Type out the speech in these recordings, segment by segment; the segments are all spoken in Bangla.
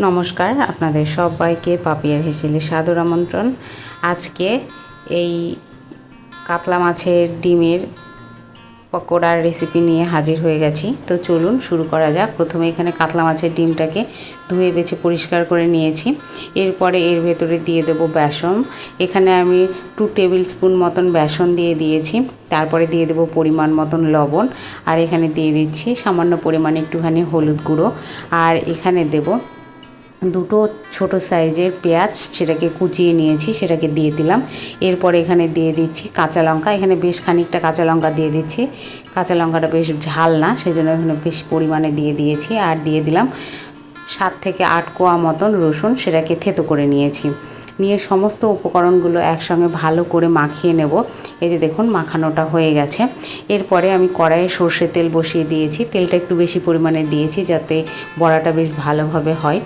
নমস্কার, আপনাদের সবাইকে পাপিয়ার হেসেলে সাদর আমন্ত্রণ। আজকে এই কাতলা মাছের ডিমের পকোড়ার রেসিপি নিয়ে হাজির হয়ে গেছি। তো চলুন শুরু করা যাক। প্রথমে এখানে কাতলা মাছের ডিমটাকে ধুয়ে বেছে পরিষ্কার করে নিয়েছি। এরপরে এর ভেতরে দিয়ে দেব বেসন। এখানে আমি টু টেবিল স্পুন মতন বেসন দিয়ে দিয়েছি। তারপরে দিয়ে দেব পরিমাণ মতন লবণ। আর এখানে দিয়ে দিচ্ছি সামান্য পরিমাণে একটুখানি হলুদ গুঁড়ো। আর এখানে দেব দুটো ছোট সাইজের পেঁয়াজ সেটাকে কুচিয়ে নিয়েছি, সেটাকে দিয়ে দিলাম। এরপর এখানে দিয়ে দিচ্ছি কাঁচা লঙ্কা। এখানে বেশ খানিকটা কাঁচা লঙ্কা দিয়ে দিচ্ছি। কাঁচা লঙ্কাটা বেশ ঝাল না, সেজন্য এখানে বেশ পরিমাণে দিয়ে দিয়েছি আর দিয়ে দিলাম সাত থেকে আট কোয়া মতন রসুন, সেটাকে থেতো করে নিয়েছি। নিয়ে সমস্ত উপকরণগুলো একসঙ্গে ভালো করে মাখিয়ে নেব। এই যে দেখুন, মাখানোটা হয়ে গেছে। এরপরে আমি কড়াইয়ে সর্ষে তেল বসিয়ে দিয়েছি। তেলটা একটু বেশি পরিমাণে দিয়েছি যাতে বড়াটা বেশ ভালোভাবে হয়।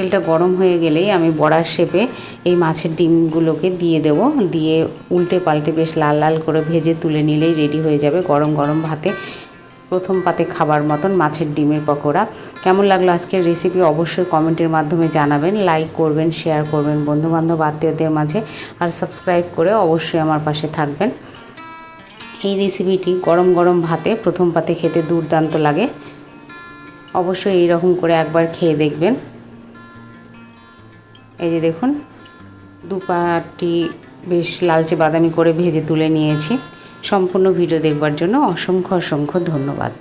তেলটা গরম হয়ে গেলেই আমি বড়ার শেপে এই মাছের ডিমগুলোকে দিয়ে দেব। দিয়ে উল্টে পাল্টে বেশ লাল লাল করে ভেজে তুলে নিলেই রেডি হয়ে যাবে গরম গরম ভাতে। প্রথম পাতে খাবার মতন মাছের ডিমের পকোড়া। কেমন লাগল আজকের রেসিপি অবশ্যই কমেন্টের মাধ্যমে জানাবেন। লাইক করবেন শেয়ার করবেন বন্ধুবান্ধব, আত্মীয়দের মাঝে। আর সাবস্ক্রাইব করে অবশ্যই আমার পাশে থাকবেন। এই রেসিপিটি গরম গরম ভাতে প্রথম পাতে খেতে দুর্দান্ত লাগে। অবশ্যই এইরকম করে একবার খেয়ে দেখবেন। এই যে দেখুন, দুপাটি বেশ লালচে বাদামি করে ভেজে তুলে নিয়েছি। সম্পূর্ণ ভিডিও দেখবার জন্য অসংখ্য অসংখ্য ধন্যবাদ।